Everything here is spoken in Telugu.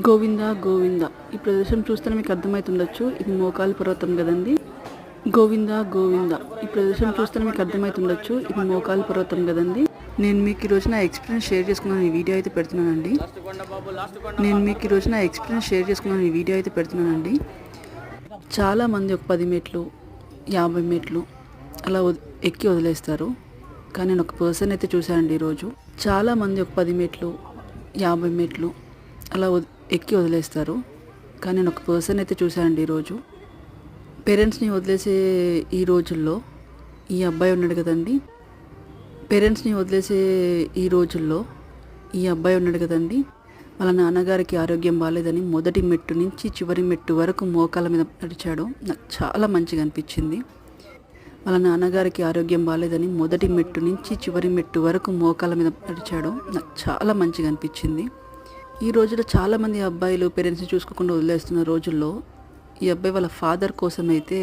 గోవింద గోవింద. ఈ ప్రదేశం చూస్తేనే మీకు అర్థమవుతుండొచ్చు ఇది మోకాలి పర్వతం కదండి. గోవింద గోవింద. ఈ ప్రదేశం చూస్తేనే మీకు అర్థమవుతుండొచ్చు ఇది మోకాలి పర్వతం కదండి. నేను మీకు ఈరోజు నా ఎక్స్పీరియన్స్ షేర్ చేసుకున్నాను. ఈ వీడియో అయితే పెడుతున్నానండి. నేను మీకు ఈరోజు నా ఎక్స్పీరియన్స్ షేర్ చేసుకున్నాను. ఈ వీడియో అయితే పెడుతున్నానండి. చాలామంది ఒక పది మెట్లు యాభై మెట్లు అలా ఎక్కి వదిలేస్తారు. కానీ నేను ఒక పర్సన్ అయితే చూశానండి ఈరోజు చాలామంది ఒక పది మెట్లు యాభై మెట్లు అలా ఎక్కి వదిలేస్తారు. కానీ నేను ఒక పర్సన్ అయితే చూశానండి ఈరోజు. పేరెంట్స్ని వదిలేసే ఈ రోజుల్లో ఈ అబ్బాయి ఉన్నాడు కదండి. పేరెంట్స్ని వదిలేసే ఈ రోజుల్లో ఈ అబ్బాయి ఉన్నాడు కదండి. వాళ్ళ నాన్నగారికి ఆరోగ్యం బాగాలేదని మొదటి మెట్టు నుంచి చివరి మెట్టు వరకు మోకాల మీద నడిచాడు. నాకు చాలా మంచిగా అనిపించింది. వాళ్ళ నాన్నగారికి ఆరోగ్యం బాగాలేదని మొదటి మెట్టు నుంచి చివరి మెట్టు వరకు మోకాల మీద నడిచాడు. నాకు చాలా మంచిగా అనిపించింది. ఈ రోజుల్లో చాలామంది అబ్బాయిలు పేరెంట్స్ని చూసుకోకుండా వదిలేస్తున్న రోజుల్లో ఈ అబ్బాయి వాళ్ళ ఫాదర్ కోసం అయితే